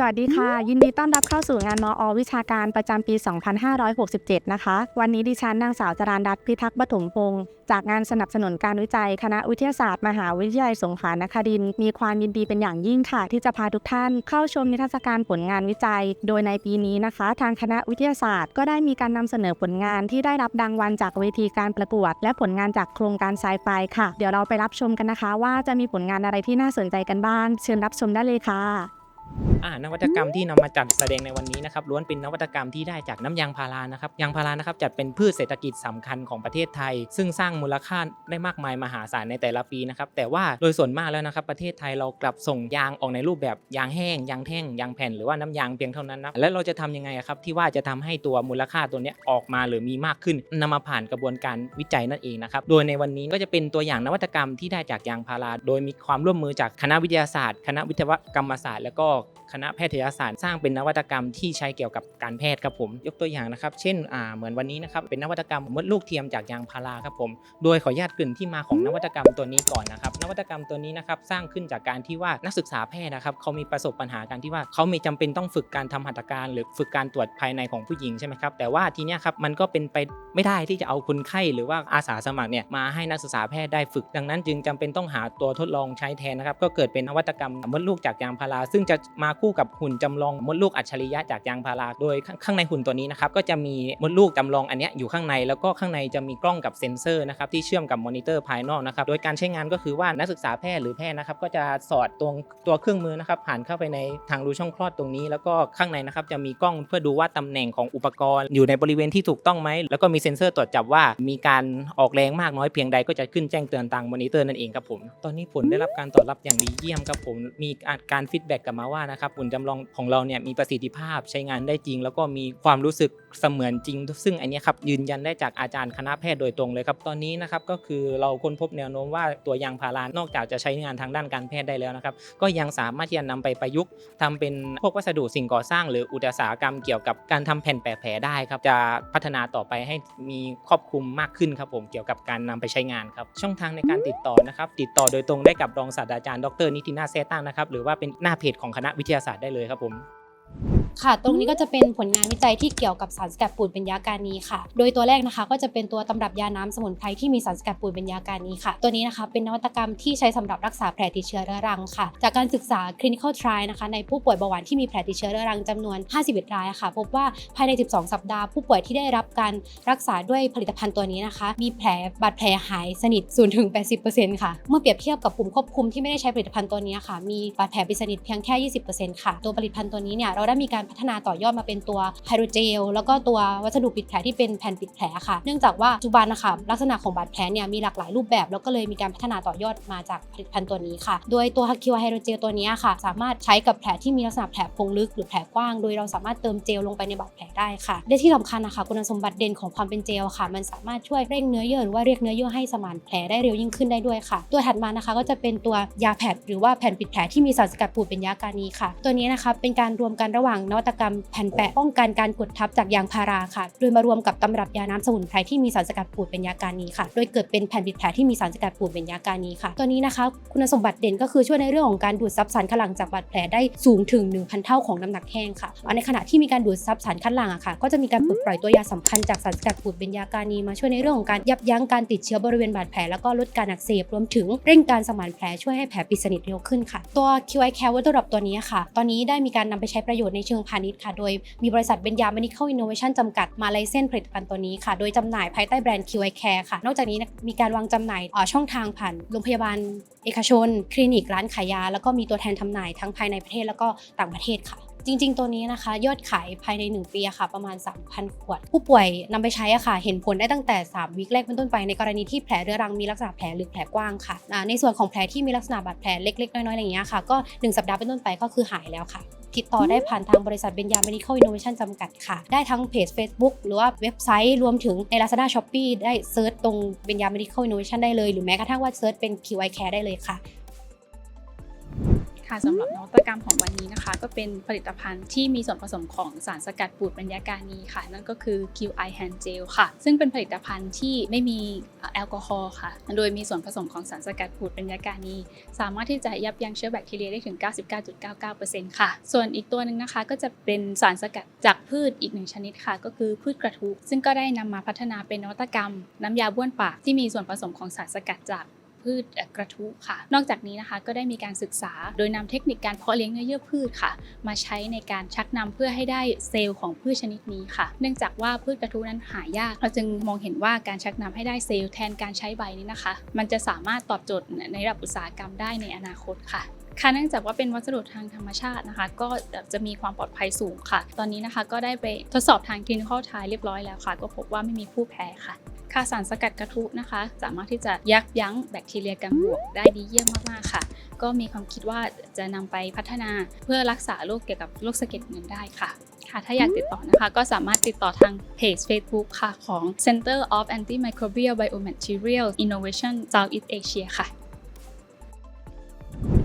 สวัสดีค่ะ ยินดีต้อนรับเข้าสู่งานมอวิชาการประจำปี 2567 นะคะ วันนี้ดิฉันนางสาวจรานดัตพิทักษ์ปฐมพงศ์จากงานสนับสนุนการวิจัย คณะวิทยาศาสตร์ มหาวิทยาลัยสงขลานครินมีความยินดีเป็นอย่างยิ่งค่ะ ที่จะพาทุกท่านเข้าชมนิทรรศการผลงานวิจัย โดยในปีนี้นะคะ ทางคณะวิทยาศาสตร์ ก็ได้มีการนำเสนอผลงานที่ได้รับรางวัลจากเวทีการประกวด และผลงานจากโครงการไซไฟค่ะ เดี๋ยวเราไปรับชมกันนะคะ ว่าจะมีผลงานอะไรที่น่าสนใจกันบ้าง เชิญรับชมได้เลยค่ะ อ่านวัตกรรมที่นำมาจัดแสดงในวันนี้นะครับล้วนเป็นนวัตกรรมที่ได้จากน้ำยางพารานะครับยางพารานะครับจัดเป็นพืชเศรษฐกิจสำคัญของประเทศไทย ซึ่งสร้างมูลค่าได้มากมายมหาศาลในแต่ละปีนะครับแต่ว่าโดยส่วนมากแล้วนะครับประเทศไทยเรากลับส่งยางออกในรูปแบบยางแห้งยางแท่งยางแผ่นหรือว่าน้ำยางเพียงเท่านั้นนะและเราจะทำยังไงครับที่ว่าจะทำให้ตัวมูลค่าตัวนี้ออกมาหรือมีมากขึ้นนำมาผ่านกระบวนการวิจัยนั่นเองนะครับโดยในวันนี้ก็จะเป็นตัวอย่างนวัตกรรมที่ได้จากยางพาราโดยมีความร่วมมือจากคณะวิทยาศาสตร์ คณะวิทยกรรมศาสตร์ แล้วก็คณะแพทยศาสตร์สร้างเป็นนวัตกรรมที่ใช้เกี่ยวกับการแพทย์ครับผม ยกตัวอย่างนะครับ เช่นอ่าเหมือนวันนี้นะครับเป็นนวัตกรรมมดลูกเทียมจากยางพาราครับผม โดยขออนุญาตกลิ่นที่มาของนวัตกรรมตัวนี้ก่อนนะครับ นวัตกรรมตัวนี้นะครับสร้างขึ้นจากการที่ว่านักศึกษาแพทย์นะครับเขามีประสบปัญหาการที่ว่าเขามีจำเป็นต้องฝึกการทำหัตถการ หรือฝึกการตรวจภายในของผู้หญิงใช่ไหมครับแต่ว่าทีเนี้ยครับมันก็เป็นไปไม่ได้ที่จะเอาคนไข้หรือว่าอาสาสมัครเนี่ยมาให้นักศึกษาแพทย์ได้ฝึก ดังนั้น จึงจำเป็นต้องหาตัวทดลองใช้แทนนะครับก็เกิดเป็นนวัตกรรมมดลูกจากยางพาราซึ่งจะมาคู่กับหุ่นจำลองมดลูกอัจฉริยะจากยางพารา โดยข้างในหุ่นตัวนี้นะครับก็จะมีมดลูกจำลองอันนี้อยู่ข้างใน แล้วก็ข้างในจะมีกล้องกับเซ็นเซอร์นะครับที่เชื่อมกับมอนิเตอร์ภายนอกนะครับโดยการใช้งานก็คือว่านักศึกษาแพทย์หรือแพทย์นะครับก็จะสอดตรงตัวเครื่องมือนะครับผ่านเข้าไปในทางรูช่องคลอดตรงนี้ แล้วก็ข้างในนะครับจะมีกล้องเพื่อดูว่าตำแหน่งของอุปกรณ์ อยู่ในบริเวณที่ถูกต้องไหมแล้วก็มีเซ็นเซอร์ตรวจจับว่ามีการออกแรงมากน้อยเพียงใดก็จะขึ้นแจ้งเตือนทางมอนิเตอร์นั่นเองครับผมตอนนี้ผลได้รับการตอบรับอย่างดีเยี่ยมครับผมมีการฟีดแบ็กกลับมาว่านะครับหุ่นจำลองของเราเนี่ยมีประสิทธิภาพใช้งานได้จริง แล้วก็มีความรู้สึกเสมือนจริง ซึ่งอันนี้ครับยืนยันได้จากอาจารย์คณะแพทย์โดยตรงเลยครับตอนนี้นะครับก็คือเราค้นพบแนวโน้มว่าตัวยางพารานอกจากจะใช้งานทางด้านการแพทย์ได้แล้วนะครับก็ยังสามารถที่จะนำไปประยุกต์ทำเป็นพวกวัสดุสิ่งก่อสร้าง หรืออุตสาหกรรมเกี่ยวกับการทำแผ่นแปะแผลได้ครับจะพัฒนาต่อไปให้มีครอบคลุมมากขึ้นครับผมเกี่ยวกับการนำไปใช้งานครับช่องทางในการติดต่อนะครับติดต่อโดยตรงได้กับรองศาสตราจารย์ดรนิตินาแซตั้งนะครับหรือว่าเป็นหน้าเพจของคณะวิทยาศาสตร์ได้เลยครับผม ค่ะ ตรงนี้ก็จะเป็นผลงานวิจัยที่เกี่ยวกับสารสกัดปูนเป็นยาการนีค่ะ โดยตัวแรกนะคะ ก็จะเป็นตัวตำรับยาน้ำสมุนไพรที่มีสารสกัดปูนเป็นยาการนีค่ะ ตัวนี้นะคะเป็นนวัตกรรมที่ใช้สำหรับรักษาแผลติดเชื้อเรื้อรังค่ะ จากการศึกษา clinical trial นะคะ ในผู้ป่วยเบาหวานที่มีแผลติดเชื้อเรื้อรังจำนวน 51 รายค่ะ พบว่าภายใน 12 สัปดาห์ผู้ป่วยที่ได้รับการรักษาด้วยผลิตภัณฑ์ตัวนี้นะคะ มีแผลบาดแผลหายสนิท0ถึง80%ค่ะ เมื่อเปรียบเทียบกับกลุ่มควบคุมที่ไม่ได้ใช้ผลิตภัณฑ์ตัวนี้ค่ะ มีบาดแผลปิดสนิทเพียงแค่ 20%ค่ะ ตัวผลิตภัณฑ์ตัวนี้เนี่ยเราได้มีการพัฒนาต่อยอดมาเป็นตัวไฮโดรเจลแล้วก็ตัววัสดุปิดแผลที่เป็นแผ่นปิดแผลค่ะ เนื่องจากว่าปัจจุบันนะคะลักษณะของบาดแผลเนี่ยมีหลากหลายรูปแบบ แล้วก็เลยมีการพัฒนาต่อยอดมาจากผลิตภัณฑ์ตัวนี้ค่ะ โดยตัวฮักคิวไฮโดรเจลตัวนี้ค่ะ สามารถใช้กับแผลที่มีลักษณะแผลพงลึกหรือแผลกว้าง โดยเราสามารถเติมเจลลงไปในบาดแผลได้ค่ะและที่สำคัญนะคะคุณสมบัติเด่นของความเป็นเจลค่ะ มันสามารถช่วยเร่งเนื้อเยื่อหรือว่าเรียกเนื้อเยื่อให้สมานแผลได้เร็วยิ่งขึ้นได้ด้วยค่ะ ตัวถัดมานะคะก็จะเป็นตัวยาแผดหรือว่าแผ่นปิดแผลที่มีสารสกัดปูดเป็นยากานีค่ะ ตัวนี้นะคะเป็นการรวมกันระหว่างนวัตกรรมแผ่นแปะป้องกันการกดทับจากยางพาราค่ะ โดยมารวมกับตำรับยาน้ำสมุนไพรที่มีสารสกัดปูดเป็นยาการนี้ค่ะ โดยเกิดเป็นแผ่นปิดแผลที่มีสารสกัดปูดเป็นยาการนี้ค่ะ ตัวนี้นะคะ คุณสมบัติเด่นก็คือช่วยในเรื่องของการดูดซับสารคัดหลั่งจากบาดแผลได้สูงถึง 1,000 เท่าของน้ำหนักแห้งค่ะในขณะที่มีการดูดซับสารคัดหลั่งอะค่ะ ก็จะมีการปลดปล่อยตัวยาสำคัญจากสารสกัดปูดเป็นยาการนี้มาช่วยในเรื่องของการยับยั้งการติดเชื้อบริเวณบาดแผลแล้วก็ลดการอักเสบรวมถึงเร่งการสมานแผลช่วยให้แผลปิดสนิทเร็วขึ้นค่ะ ตัว QI Care Water Drop ตัวนี้ค่ะ ตอนนี้ได้มีการนำไปใช้ประโยชน์ในเชิงพาณิชย์ค่ะ โดยมีบริษัทเบญญา Medical Innovation จำกัดมาไลเส้นผลิตภัณฑ์ตัวนี้ค่ะ โดยจำหน่ายภายใต้แบรนด์ QI Care ค่ะ นอกจากนี้มีการวางจำหน่ายช่องทางผ่านโรงพยาบาลเอกชน คลินิกร้านขายยา แล้วก็มีตัวแทนทำหน่ายทั้งภายในประเทศแล้วก็ต่างประเทศค่ะจริงๆ ตัวนี้นะคะ ยอดขายภายใน 1 ปีค่ะ ประมาณ 3,000 ขวด ผู้ป่วยนำไปใช้อะค่ะ เห็นผลได้ตั้งแต่ 3 วิคแรกเป็นต้นไปในกรณีที่แผลเรื้อรังมีลักษณะแผลลึกแผลกว้างค่ะ ในส่วนของแผลที่มีลักษณะบาดแผลเล็กๆ น้อยๆอะไรอย่างเงี้ยค่ะ ก็ 1 สัปดาห์เป็นต้นไปก็คือหายแล้วค่ะ ติดต่อได้ผ่านทางบริษัทเบญญา Medical Innovation จำกัดค่ะ ได้ทั้งเพจ Facebook หรือว่าเว็บไซต์รวมถึงใน Lazada Shopee ได้เซิร์ชตรงเบญญา Medical Innovation ได้เลย หรือแม้กระทั่งว่าเซิร์ชเป็น QI Care ได้เลยค่ะ ค่ะสำหรับนวัตกรรมของวันนี้นะคะ ก็เป็นผลิตภัณฑ์ที่มีส่วนผสมของสารสกัดปูดบรรยาการนีค่ะ นั่นก็คือ QI Hand Gel ค่ะ ซึ่งเป็นผลิตภัณฑ์ที่ไม่มีแอลกอฮอล์ค่ะ โดยมีส่วนผสมของสารสกัดปูดบรรยาการนีสามารถที่จะยับยั้งเชื้อแบคทีเรียได้ถึง 99.99%ค่ะ ส่วนอีกตัวหนึ่งนะคะก็จะเป็นสารสกัดจากพืชอีกหนึ่งชนิดค่ะ ก็คือพืชกระทุซึ่งก็ได้นำมาพัฒนาเป็นนวัตกรรม น้ำยาบ้วนปากที่มีส่วนผสมของสารสกัดจาก พืชกระทุค่ะ นอกจากนี้นะคะก็ได้มีการศึกษาโดยนำเทคนิคการเพาะเลี้ยงเนื้อเยื่อพืชค่ะ มาใช้ในการชักนำเพื่อให้ได้เซลล์ของพืชชนิดนี้ค่ะ เนื่องจากว่าพืชกระทุนั้นหายาก เราจึงมองเห็นว่าการชักนำให้ได้เซลล์แทนการใช้ใบนี้นะคะ มันจะสามารถตอบโจทย์ในระดับอุตสาหกรรมได้ในอนาคตค่ะค่ะเนื่องจากว่าเป็นวัสดุทางธรรมชาตินะคะ ก็จะมีความปลอดภัยสูงค่ะ ตอนนี้นะคะก็ได้ไปทดสอบทาง clinical trial เรียบร้อยแล้วค่ะ ก็พบว่าไม่มีผู้แพ้ค่ะ ค่ะสารสกัดกระทุนะคะ สามารถที่จะยับยั้งแบคทีเรียกังบวกได้ดีเยี่ยมมากๆค่ะ ก็มีความคิดว่าจะนำไปพัฒนาเพื่อรักษาโรคเกี่ยวกับโรคสะเก็ดเงินได้ค่ะค่ะถ้าอยากติดต่อนะคะก็สามารถติดต่อทางเพจ Facebook ค่ะ ของ Center of Antimicrobial Biomaterial Innovation Southeast Asia ค่ะ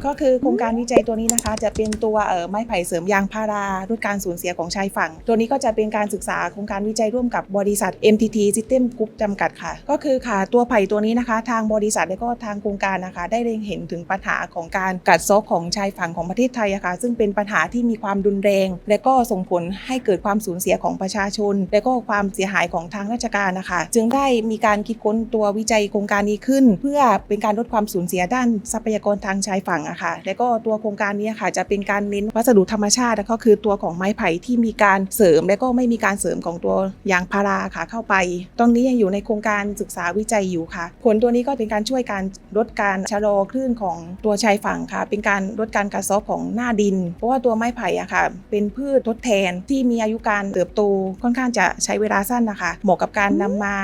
ก็คือโครงการวิจัยตัวนี้นะคะ จะเป็นตัวไม้ไผ่เสริมยางพาราลดการสูญเสียของชายฝั่ง ตัวนี้ก็จะเป็นการศึกษาโครงการวิจัยร่วมกับบริษัท MTT System Group จำกัดค่ะ ก็คือค่ะตัวไผ่ตัวนี้นะคะ ทางบริษัทและก็ทางโครงการนะคะ ได้เล็งเห็นถึงปัญหาของการกัดเซาะของชายฝั่งของประเทศไทยอะค่ะ ซึ่งเป็นปัญหาที่มีความรุนแรง และก็ส่งผลให้เกิดความสูญเสียของประชาชน และก็ความเสียหายของทางราชการนะคะ จึงได้มีการคิดค้นตัววิจัยโครงการนี้ขึ้น เพื่อเป็นการลดความสูญเสียด้านทรัพยากรทางชายฝั่งอะคะ และก็ตัวโครงการนี้ค่ะจะเป็นการเน้นวัสดุธรรมชาติก็คือตัวของไม้ไผ่ที่มีการเสริม และก็ไม่มีการเสริมของตัวยางพาราค่ะเข้าไป ตรงนี้ยังอยู่ในโครงการศึกษาวิจัยอยู่ค่ะ ผลตัวนี้ก็เป็นการช่วยการลดการชะลอคลื่นของตัวชายฝั่งค่ะ เป็นการลดการกระซอบของหน้าดิน เพราะว่าตัวไม้ไผ่อะค่ะ เป็นพืชทดแทนที่มีอายุการเติบโตค่อนข้างจะใช้เวลาสั้นนะคะ เหมาะกับการนำมา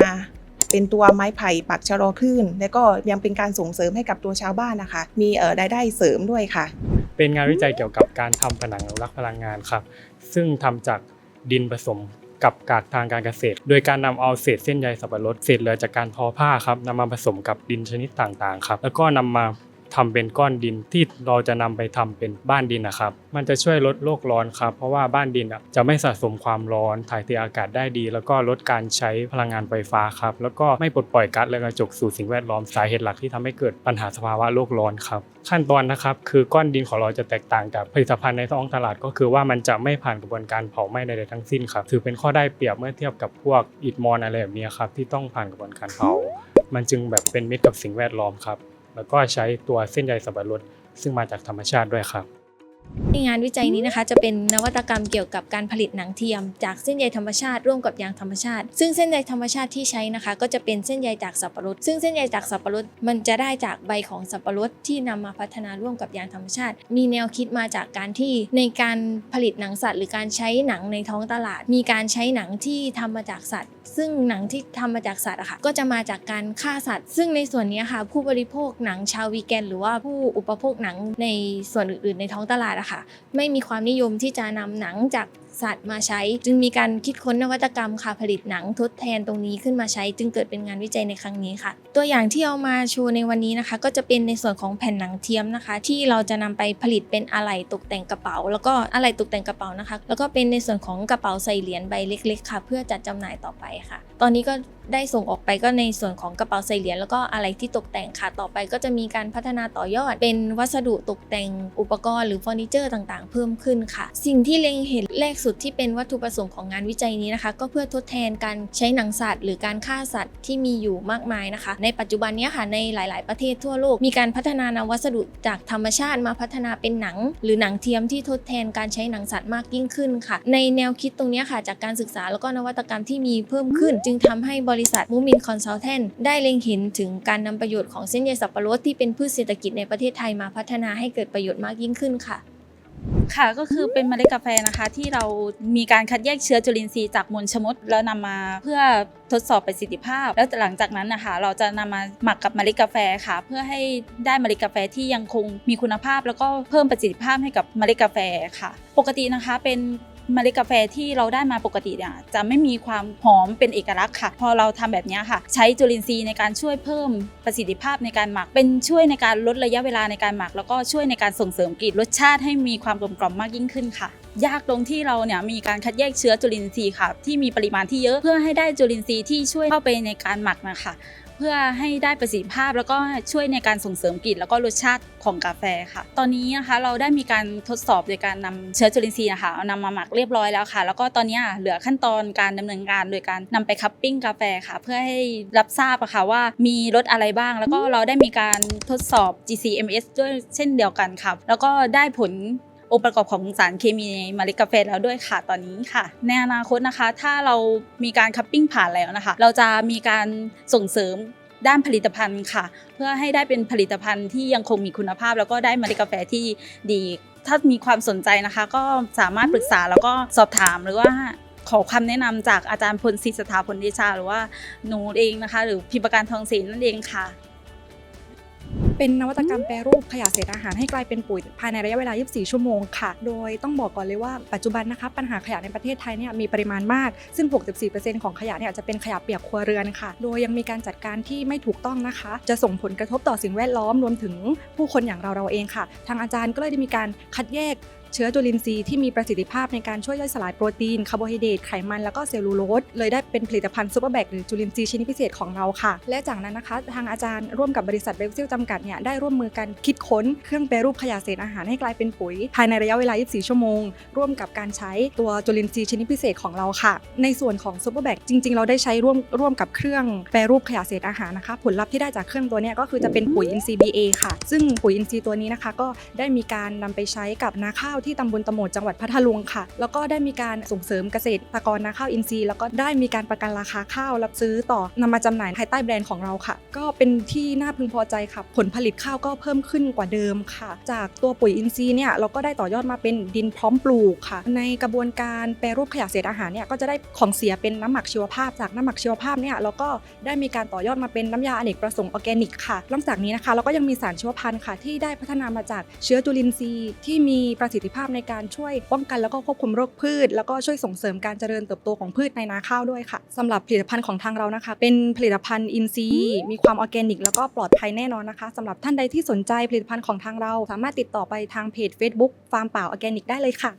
เป็นตัวไม้ไผ่ปักชะลอคลื่น และก็ยังเป็นการส่งเสริมให้กับตัวชาวบ้านนะคะ มีเอ่อรายได้เสริมด้วยค่ะ เป็นงานวิจัยเกี่ยวกับการทำผนังอนุรักษ์พลังงานครับ ซึ่งทำจากดินผสมกับกากทางการเกษตร โดยการนำเอาเศษเส้นใยสับปะรดเศษเหลือจากการทอผ้าครับนำมาผสมกับดินชนิดต่างๆครับ แล้วก็นำมา ทำเป็นก้อนดินที่เราจะนำไปทำเป็นบ้านดินนะครับ มันจะช่วยลดโลกร้อนครับ เพราะว่าบ้านดินจะไม่สะสมความร้อน ถ่ายเทอากาศได้ดี แล้วก็ลดการใช้พลังงานไฟฟ้าครับ แล้วก็ไม่ปลดปล่อยก๊าซเรือนกระจกสู่สิ่งแวดล้อมสาเหตุหลักที่ทำให้เกิดปัญหาสภาวะโลกร้อนครับขั้นตอนนะครับคือก้อนดินของเราจะแตกต่างจากผลิตภัณฑ์ในท้องตลาด ก็คือว่ามันจะไม่ผ่านกระบวนการเผาไหม้ใดๆทั้งสิ้นครับถือเป็นข้อได้เปรียบเมื่อเทียบกับพวกอิฐมอนอะไรแบบนี้ครับที่ต้องผ่านกระบวนการเผามันจึงแบบเป็นมิตรกับสิ่งแวดล้อมครับ แล้วก็ใช้ตัวเส้นใยสับปะรดซึ่งมาจากธรรมชาติด้วยครับ ในงานวิจัยนี้นะคะจะเป็นนวัตกรรมเกี่ยวกับการผลิตหนังเทียม จากเส้นใยธรรมชาติร่วมกับยางธรรมชาติ ซึ่งเส้นใยธรรมชาติที่ใช้นะคะ ก็จะเป็นเส้นใยจากสับปะรด ซึ่งเส้นใยจากสับปะรดมันจะได้จากใบของสับปะรดที่นำมาพัฒนาร่วมกับยางธรรมชาติ มีแนวคิดมาจากการที่ในการผลิตหนังสัตว์ หรือการใช้หนังในท้องตลาด มีการใช้หนังที่ทำมาจากสัตว์ ซึ่งหนังที่ทำมาจากสัตว์อะค่ะก็จะมาจากการฆ่าสัตว์ ซึ่งในส่วนนี้ค่ะผู้บริโภคหนังชาววีแกน หรือว่าผู้อุปโภคหนังในส่วนอื่นๆ ในท้องตลาดอะค่ะไม่มีความนิยมที่จะนำหนังจาก สัตว์มาใช้ จึงมีการคิดค้นนวัตกรรมค่ะผลิตหนังทดแทนตรงนี้ขึ้นมาใช้ จึงเกิดเป็นงานวิจัยในครั้งนี้ค่ะ ตัวอย่างที่เอามาโชว์ในวันนี้นะคะ ก็จะเป็นในส่วนของแผ่นหนังเทียมนะคะ ที่เราจะนำไปผลิตเป็นอะไหล่ตกแต่งกระเป๋า แล้วก็อะไหล่ตกแต่งกระเป๋านะคะ แล้วก็เป็นในส่วนของกระเป๋าใส่เหรียญใบเล็ก ๆ ค่ะ เพื่อจัดจำหน่ายต่อไปค่ะ ตอนนี้ก็ ได้ส่งออกไปก็ในส่วนของกระเป๋าใส่เหรียญแล้วก็อะไรที่ตกแต่งค่ะ ต่อไปก็จะมีการพัฒนาต่อยอด เป็นวัสดุตกแต่งอุปกรณ์หรือเฟอร์นิเจอร์ต่างๆ เพิ่มขึ้นค่ะ สิ่งที่เล็งเห็นแรกสุดที่เป็นวัตถุประสงค์ของงานวิจัยนี้นะคะ ก็เพื่อทดแทนการใช้หนังสัตว์ หรือการฆ่าสัตว์ที่มีอยู่มากมายนะคะ ในปัจจุบันนี้ค่ะในหลาย ๆ ประเทศทั่วโลก มีการพัฒนานวัสดุจากธรรมชาติมาพัฒนาเป็นหนัง หรือหนังเทียมที่ทดแทนการใช้หนังสัตว์มากยิ่งขึ้นค่ะ ในแนวคิดตรงนี้ค่ะ จากการศึกษาแล้วก็นวัตกรรมที่มีเพิ่มขึ้น จึงทำให้บริษัทมูมินคอนซัลแทนได้เล็งเห็นถึงการนำประโยชน์ของเส้นใยสับปะรดที่เป็นพืชเศรษฐกิจในประเทศไทยมาพัฒนาให้เกิดประโยชน์มากยิ่งขึ้นค่ะ ค่ะก็คือเป็นเมล็ดกาแฟนะคะ ที่เรามีการคัดแยกเชื้อจุลินทรีย์จากมูลชะมดแล้วนำมาเพื่อทดสอบประสิทธิภาพ แล้วหลังจากนั้นนะคะ เราจะนำมาหมักกับเมล็ดกาแฟค่ะ เพื่อให้ได้เมล็ดกาแฟที่ยังคงมีคุณภาพ แล้วก็เพิ่มประสิทธิภาพให้กับเมล็ดกาแฟค่ะ ปกตินะคะเป็น เมล็ดกาแฟที่เราได้มาปกติเนี่ยจะไม่มีความหอมเป็นเอกลักษณ์ค่ะ พอเราทำแบบนี้ค่ะ ใช้จุลินทรีย์ในการช่วยเพิ่มประสิทธิภาพในการหมัก เป็นช่วยในการลดระยะเวลาในการหมัก แล้วก็ช่วยในการส่งเสริมกลิ่นรสชาติให้มีความกลมกล่อมมากยิ่งขึ้นค่ะยากตรงที่เราเนี่ยมีการคัดแยกเชื้อจุลินทรีย์ค่ะ ที่มีปริมาณที่เยอะเพื่อให้ได้จุลินทรีย์ที่ช่วยเข้าไปในการหมักนะคะ เพื่อให้ได้ประสิทธิภาพ แล้วก็ช่วยในการส่งเสริมกลิ่นแล้วก็รสชาติของกาแฟค่ะ ตอนนี้นะคะเราได้มีการทดสอบโดยการนำเชื้อจุลินทรีย์นะคะเอานำมาหมักเรียบร้อยแล้วค่ะ แล้วก็ตอนนี้เหลือขั้นตอนการดำเนินการโดยการนำไปคัพปิ้งกาแฟค่ะ เพื่อให้รับทราบอะค่ะว่ามีรสอะไรบ้าง แล้วก็เราได้มีการทดสอบ GCMS ด้วยเช่นเดียวกันค่ะแล้วก็ได้ผล องค์ประกอบของสารเคมีในเมล็ดกาแฟแล้วด้วยค่ะตอนนี้ค่ะ ในอนาคตนะคะ ถ้าเรามีการคัพปิ้งผ่านแล้วนะคะ เราจะมีการส่งเสริมด้านผลิตภัณฑ์ค่ะ เพื่อให้ได้เป็นผลิตภัณฑ์ที่ยังคงมีคุณภาพ แล้วก็ได้เมล็ดกาแฟที่ดี ถ้ามีความสนใจนะคะ ก็สามารถปรึกษาแล้วก็สอบถามหรือว่าขอคำแนะนำจากอาจารย์พลศิษย์สถาพลเดชาหรือว่าหนูเองนะคะ หรือพิมพ์ประการทองศรีนั่นเองค่ะ เป็นนวัตกรรมแปรรูปขยะเศษอาหารให้กลายเป็นปุ๋ยภายในระยะเวลา 24 ชั่วโมงค่ะ โดยต้องบอกก่อนเลยว่าปัจจุบันนะคะปัญหาขยะในประเทศไทยเนี่ยมีปริมาณมาก ซึ่ง 64%ของขยะเนี่ยจะเป็นขยะเปียกครัวเรือนค่ะ โดยยังมีการจัดการที่ไม่ถูกต้องนะคะ จะส่งผลกระทบต่อสิ่งแวดล้อมรวมถึงผู้คนอย่างเราเราเองค่ะ ทางอาจารย์ก็เลยได้มีการคัดแยก เชื้อจุลินทรีย์ที่มีประสิทธิภาพในการช่วยย่อยสลายโปรตีนคาร์โบไฮเดรตไขมันแล้วก็เซลลูโลสเลยได้เป็นผลิตภัณฑ์ซูเปอร์แบกหรือจุลินทรีย์ชนิดพิเศษของเราค่ะ และจากนั้นนะคะ ทางอาจารย์ร่วมกับบริษัทเบลซิลจำกัดเนี่ยได้ร่วมมือกันคิดค้นเครื่องแปรรูปขยะเศษอาหารให้กลายเป็นปุ๋ย ภายในระยะเวลา 24 ชั่วโมง ร่วมกับการใช้ตัวจุลินทรีย์ชนิดพิเศษของเราค่ะ ในส่วนของซูเปอร์แบกจริง ๆ เราได้ใช้ร่วมร่วมกับเครื่องแปรรูปขยะเศษอาหารนะคะ ผลลัพธ์ที่ได้จากเครื่องตัวนี้ก็คือจะเป็นปุ๋ยอินทรีย์ BA ค่ะ ซึ่งปุ๋ยอินทรีย์ตัวนี้นะคะก็ได้มีการนำไปใช้กับนาข้าวที่ตำบลตะโหมดจังหวัดพัทลุงค่ะ แล้วก็ได้มีการส่งเสริมเกษตรกรนาข้าวอินทรีย์แล้วก็ได้มีการประกันราคาข้าวรับซื้อต่อนำมาจำหน่ายภายใต้แบรนด์ของเราค่ะ ก็เป็นที่น่าพึงพอใจค่ะ ผลผลิตข้าวก็เพิ่มขึ้นกว่าเดิมค่ะ จากตัวปุ๋ยอินทรีย์เนี่ยเราก็ได้ต่อยอดมาเป็นดินพร้อมปลูกค่ะ ในกระบวนการแปรรูปขยะเศษอาหารเนี่ยก็จะได้ของเสียเป็นน้ำหมักชีวภาพ จากน้ำหมักชีวภาพเนี่ยเราก็ได้มีการต่อยอดมาเป็นน้ำยาอเนกประสงค์ออร์แกนิกค่ะนอกจากนี้นะคะเราก็ยังมีสารชีวพันธุ์ค่ะ ที่ได้พัฒนามาจากเชื้อจุลินทรีย์ที่มีประสิทธิภาพในการช่วยป้องกันแล้วก็ควบคุมโรคพืช แล้วก็ช่วยส่งเสริมการเจริญเติบโตของพืชในนาข้าวด้วยค่ะสำหรับผลิตภัณฑ์ของทางเรานะคะ เป็นผลิตภัณฑ์อินทรีย์มีความออร์แกนิก แล้วก็ปลอดภัยแน่นอนนะคะสำหรับท่านใดที่สนใจผลิตภัณฑ์ของทางเรา สามารถติดต่อไปทางเพจ Facebook ฟาร์มป่าออร์แกนิกได้เลยค่ะ